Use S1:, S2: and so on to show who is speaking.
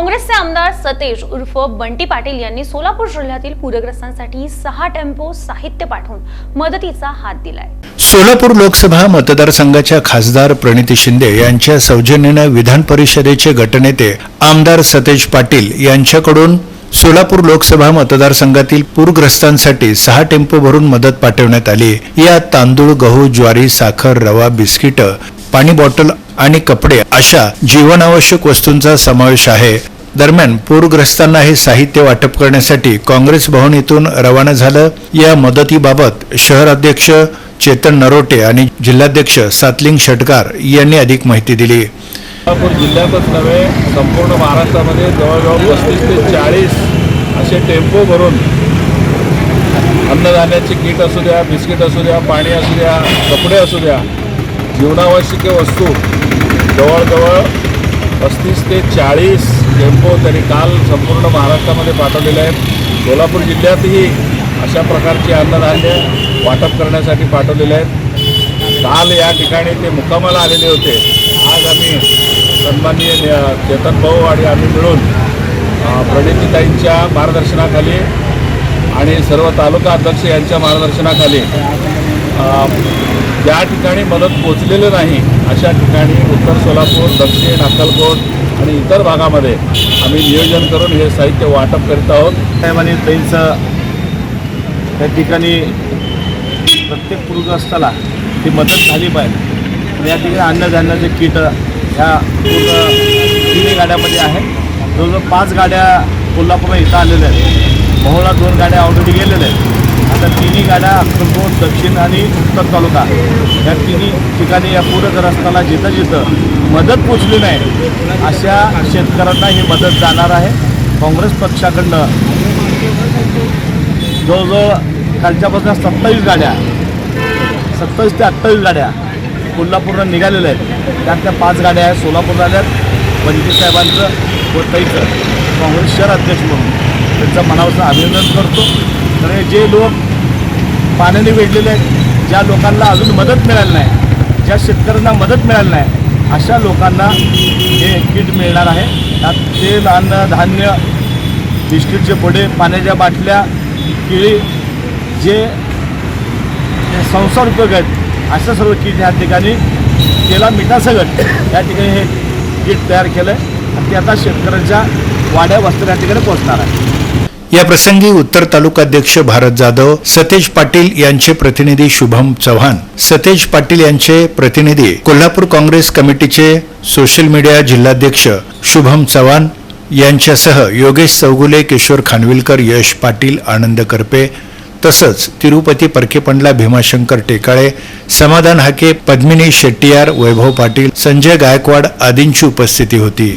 S1: काँग्रेसचे आमदार सतेज उर्फ बंटी पाटील यांनी सोलापूर जिल्ह्यातील पूरग्रस्तांसाठी सहा टेम्पो साहित्य पाठवून मदतीचा हात दिलाय.
S2: सोलापूर लोकसभा मतदारसंघाच्या खासदार प्रणिती शिंदे यांच्या सौजन्यानं विधान परिषदेचे गटनेते आमदार सतेज पाटील यांच्याकडून सोलापूर लोकसभा मतदारसंघातील पूरग्रस्तांसाठी सहा टेम्पो भरून मदत पाठवण्यात आली. यात तांदूळ गहू ज्वारी साखर रवा बिस्किट पाणी बॉटल आणि कपडे अशा जीवनावश्यक वस्तूंचा समावेश आहे. दरम्यान पूरग्रस्तांना हे साहित्य वाटप करण्यासाठी काँग्रेस भवन येथून रवाना झालं. या मदतीबाबत शहराध्यक्ष चेतन नरोटे आणि जिल्हाध्यक्ष सातलिंग षटकार यांनी अधिक माहिती दिली.
S3: सोलापूर जिल्ह्यातच नव्हे संपूर्ण महाराष्ट्रामध्ये जवळजवळ पस्तीस ते चाळीस असे टेम्पो भरून अन्नधान्याची किट असू द्या बिस्किट असू द्या पाणी असू द्या कपडे असू द्या जीवनावश्यक वस्तू जवळजवळ पस्तीस ते चाळीस टेम्पो त्यांनी काल संपूर्ण महाराष्ट्रामध्ये पाठवलेले आहेत. कोल्हापूर जिल्ह्यातही अशा प्रकारचे अन्नधान्य वाटप करण्यासाठी पाठवलेले आहेत. काल या ठिकाणी ते मुक्कामाला आलेले होते. आज आम्ही सन्माननीय चेतन भाऊ आणि आम्ही मिळून प्रणितीताईंच्या मार्गदर्शनाखाली आणि सर्व तालुका अध्यक्ष यांच्या मार्गदर्शनाखाली ज्या ठिकाणी मदत पोचलेलं नाही. अशा ठिकाणी उत्तर सोलापूर दक्षिण अक्कलकोट आणि इतर भागामध्ये आम्ही नियोजन करून हे साहित्य वाटप करीत आहोत.
S4: साहेबांनी ताईंचं त्या ठिकाणी प्रत्येक पूरग्रस्ताला ती मदत झाली पाहिजे. आणि या ठिकाणी अन्नधान्याचे किट ह्या पूर्ण तिन्ही गाड्यामध्ये आहे. जवळजवळ पाच गाड्या कोल्हापूरला इथं आलेल्या आहेत. मोहळा दोन गाड्या ऑलरेडी गेलेल्या आहेत. आता तिन्ही गाड्या अक्कलकोट दक्षिण आणि उत्तर तालुका. या तिन्ही ठिकाणी या पूरग्रस्ताला जिथं जिथं मदत पोचली नाही अशा शेतकऱ्यांना ही मदत जाणार आहे. काँग्रेस पक्षाकडनं जवळजवळ कालच्यापासून सत्तावीस गाड्या सत्तावीस ते अठ्ठावीस गाड्या कोल्हापूरला निघालेल्या आहेत. त्यातल्या पाच गाड्या आहेत सोलापूरला आल्यात पंडित साहेबांचं व ताईचं. काँग्रेस शहर अध्यक्ष म्हणून त्यांचं मनापासून अभिनंदन करतो. तर जे लोक पाण्याने वेढलेले आहेत ज्या लोकांना अजून मदत मिळाली नाही ज्या शेतकऱ्यांना मदत मिळाली नाही अशा लोकांना हे किट मिळणार आहे. त्यात तेल अन्न धान्य बिस्किटचे पुडे पाण्याच्या बाटल्या केळी जे संसार उपयोग आहेत अशा सर्व किट ह्या ठिकाणी तेला मिठासगट या ठिकाणी हे किट तयार केलं आहे आणि ते आता शेतकऱ्यांच्या वाड्या वस्त्या या ठिकाणी पोहोचणार आहे.
S2: या प्रसंगी उत्तर तालुकाध्यक्ष भारत जाधव सतेज पाटील यांचे प्रतिनिधी शुभम चव्हाण सतेज पाटील यांचे प्रतिनिधी कोल्हापूर काँग्रेस कमिटीचे सोशल मीडिया जिल्हाध्यक्ष शुभम चव्हाण यांच्यासह योगेश चौगुले किशोर खानविलकर यश पाटील आनंद करपे तसंच तिरुपती परकेपंडला भीमाशंकर टेकाळे समाधान हाके पद्मिनी शेट्टियार वैभव पाटील संजय गायकवाड आदींची उपस्थिती होती.